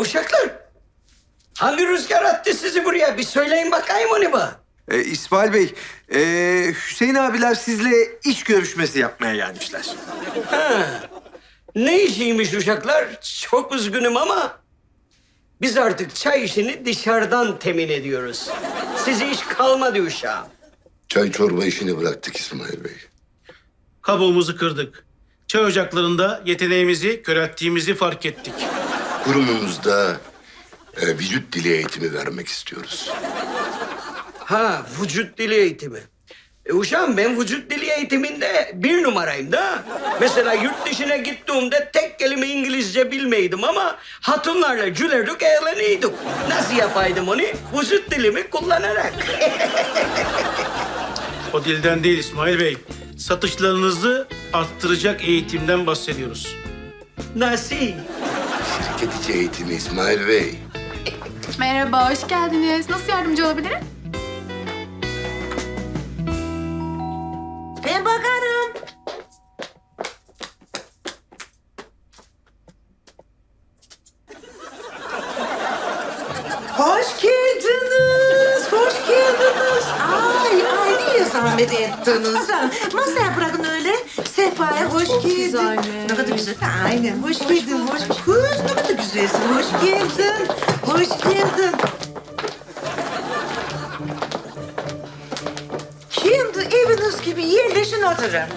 uşaklar. Hangi rüzgar attı sizi buraya? Bir söyleyin bakayım onu bana. Ee, İsmail Bey, ee, Hüseyin abiler sizle iş görüşmesi yapmaya gelmişler. Ne işiymiş uşaklar? Çok üzgünüm ama biz artık çay işini dışarıdan temin ediyoruz. Size iş kalmadı uşağım. Çay çorba işini bıraktık İsmail Bey. Kabuğumuzu kırdık. Çay ocaklarında yeteneğimizi körelttiğimizi fark ettik. Kurumumuzda e, vücut dili eğitimi vermek istiyoruz. Ha, vücut dili eğitimi. E, uşağım ben vücut dili eğitiminde bir numarayım da. Mesela yurt dışına gittiğimde tek kelime İngilizce bilmeydim ama hatunlarla gülerdik, eğleniyorduk. Nasıl yapaydım onu? Vücut dilimi kullanarak. O dilden değil İsmail Bey. Satışlarınızı arttıracak eğitimden bahsediyoruz. Nasıl? Şirket içi eğitimi İsmail Bey. Merhaba, hoş geldiniz. Nasıl yardımcı olabilirim? Ben bakarım. Hoş geldiniz, hoş geldiniz. Ay, ay niye zahmet ettiniz? Masaya bırakın öyle. Sehpaya hoş geldin. güzel. Ne kadar güzel. Aynen, hoş geldin, hoş Kız ne kadar güzelsin, hoş geldin. Hoş geldin. Kendi eviniz gibi yerleşin oturun.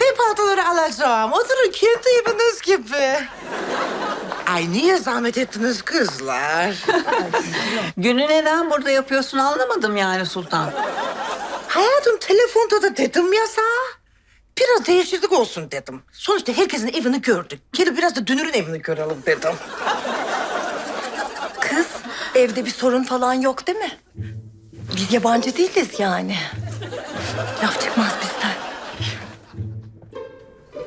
Ben paltoları alacağım. Oturun kendi eviniz gibi. Ay niye zahmet ettiniz kızlar? Günü neden burada yapıyorsun anlamadım yani Sultan. Hayatım telefonda da dedim ya sana. Biraz değişiklik olsun dedim. Sonuçta herkesin evini gördük. Gelip biraz da Dünür'ün evini görelim dedim. Kız, evde bir sorun falan yok değil mi? Biz yabancı değiliz yani. Laf çıkmaz bizden.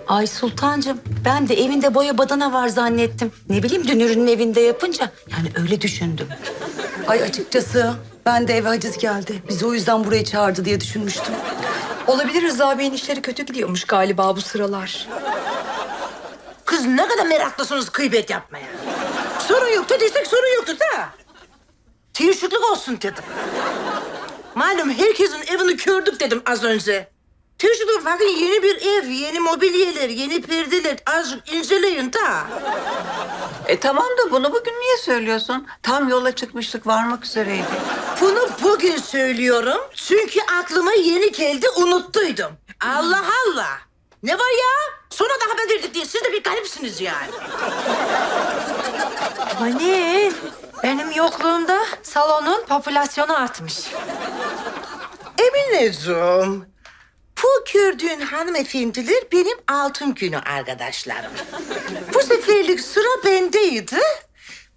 Ay Sultancığım ben de evinde boya badana var zannettim. Ne bileyim Dünür'ün evinde yapınca yani öyle düşündüm. Ay açıkçası ben de eve haciz geldi. Bizi o yüzden buraya çağırdı diye düşünmüştüm. Olabilir Rıza Bey'in işleri kötü gidiyormuş galiba bu sıralar. Kız ne kadar meraklısınız gıybet yapmaya. Sorun yok dediysek sorun yoktur da. Değişiklik olsun dedim. Malum herkesin evini gördük dedim az önce. Değişiklik bakın yeni bir ev, yeni mobilyeler, yeni perdeler. Azıcık inceleyin da. E tamam da bunu bugün niye söylüyorsun? Tam yola çıkmıştık varmak üzereydi. Bunu bugün söylüyorum çünkü aklıma yeni geldi unuttuydum. Allah Allah. Ne var ya? Sonra da haber verdik diye siz de bir garipsiniz yani. Hani benim yokluğumda salonun popülasyonu artmış. Emineciğim, bu gördüğün hanımefendiler benim altın günü arkadaşlarım. Bu seferlik sıra bendeydi.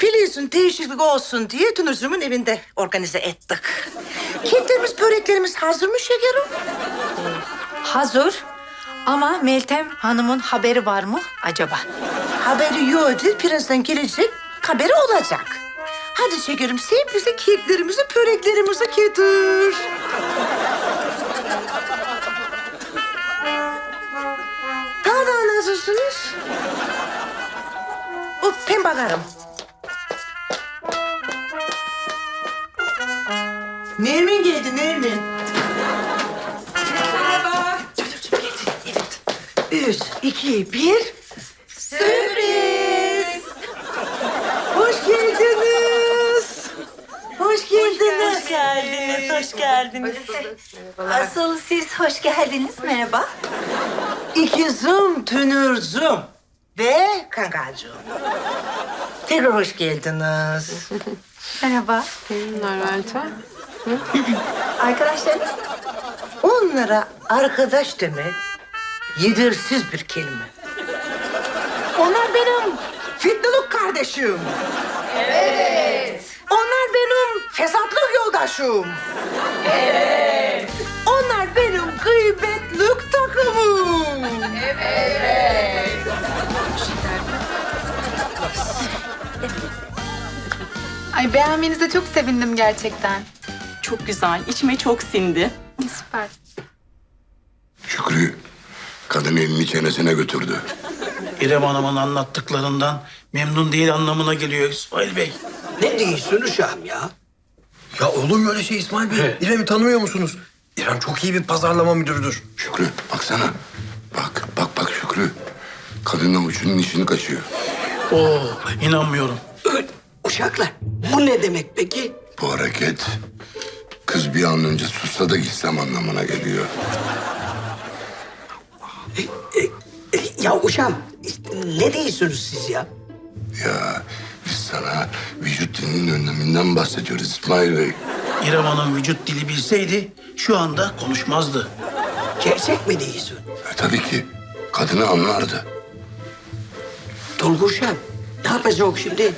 Biliyorsun değişiklik olsun diye Dünürcüğümün evinde organize ettik. Keklerimiz, böreklerimiz hazır mı şekerim? Hazır ama Meltem Hanım'ın haberi var mı acaba? Haberi yoktu, birazdan gelecek, haberi olacak. Hadi şekerim, sen bize keklerimizi, böreklerimizi getir. Ben bakarım. Nermin geldi, Nermin. Merhaba. Üç, iki, bir. Sürpriz. Hoş geldiniz. Hoş geldiniz. Hoş geldiniz, hoş geldiniz. Asıl siz hoş geldiniz, merhaba. İkizim Tünürcüm ve kankacığım. Tekrar hoş geldiniz. Merhaba. Arkadaşlarınız Onlara arkadaş demek yedirsiz bir kelime. Onlar benim fitneluk kardeşim. Evet. Onlar benim fesatlık yoldaşım. Evet. Onlar benim gıybetlik takımım. Ay beğenmenize çok sevindim gerçekten. çok güzel, içime çok sindi. Süper. Şükrü kadın elini çenesine götürdü. İrem Hanım'ın anlattıklarından memnun değil anlamına geliyor İsmail Bey. Ne diyorsun uşağım ya? Ya olur mu öyle şey İsmail Bey? İrem'i tanımıyor musunuz? İrem çok iyi bir pazarlama müdürüdür. Şükrü baksana. Bak bak bak Şükrü. Kadın avucunun işini kaçıyor. Oo, inanmıyorum. Uşaklar bu ne demek peki? Bu hareket kız bir an önce sussa da gitsem anlamına geliyor. E, e, ya uşağım ne diyorsunuz siz ya? Ya biz sana vücut dilinin önleminden bahsediyoruz İsmail Bey. İrem Hanım vücut dili bilseydi şu anda konuşmazdı. Gerçek mi diyorsun? E, tabii ki kadını anlardı. Dolguşam ne yapacak şimdi?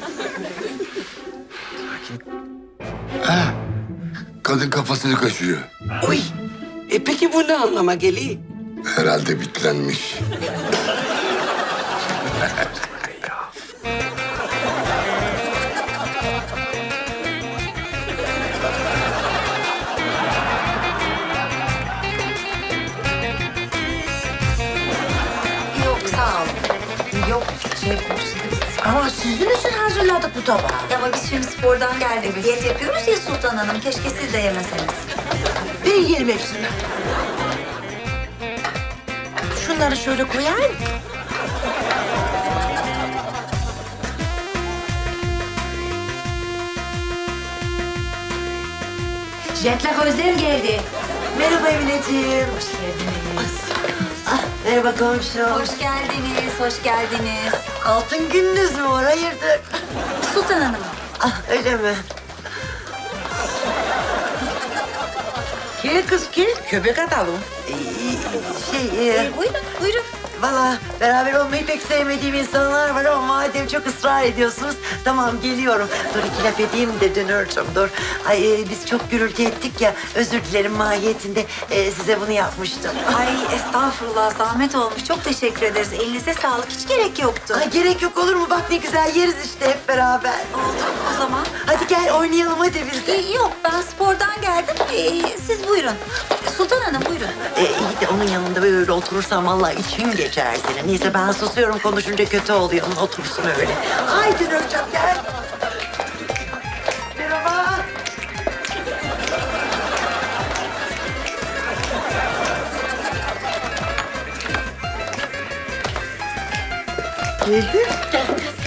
Kadın kafasını kaşıyor. Uy. E peki bu ne anlama geliyor? Herhalde bitlenmiş. Yok sağ ol. Yok şey. Ama sizin için hazırladık bu tabağı. Ama biz şimdi spordan geldik. Diyet yapıyoruz ya Sultan Hanım. Keşke siz de yemeseniz. Ben yerim hepsini. Şunları şöyle koyayım. Jetlag Özlem geldi. Merhaba Emineciğim. Hoş geldiniz. Merhaba komşum. Hoş geldiniz, hoş geldiniz. Altın gününüz mü var? Hayırdır? Sultan Hanım. Ah öyle mi? Gel kız gel. Köpek atalım. şey, e, Ee, buyurun, buyurun. Valla beraber olmayı pek sevmediğim insanlar var ama madem çok ısrar ediyorsunuz tamam geliyorum. Dur iki laf edeyim de dönürcüm dur. Ay e, biz çok gürültü ettik ya özür dilerim mahiyetinde e, size bunu yapmıştım. Ay estağfurullah zahmet olmuş. Çok teşekkür ederiz. Elinize sağlık. Hiç gerek yoktu. Ay gerek yok olur mu? Bak ne güzel yeriz işte hep beraber. Oldu o zaman. Hadi gel oynayalım hadi biz de. Ee, yok ben spordan geldim. Ee, siz buyurun. Sultan Hanım buyurun. E, iyi de onun yanında böyle oturursam vallahi içim geçer senin. Neyse ben susuyorum konuşunca kötü oluyor. Otursun öyle. Haydi Nurcan gel. Merhaba. Geldi. Gel. Kız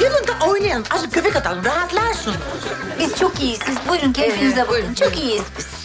gelin de oynayalım. Azıcık köpek atalım rahatlarsın. Biz çok iyiyiz. Siz buyurun keyfinize bakın. buyurun, Çok iyiyiz biz.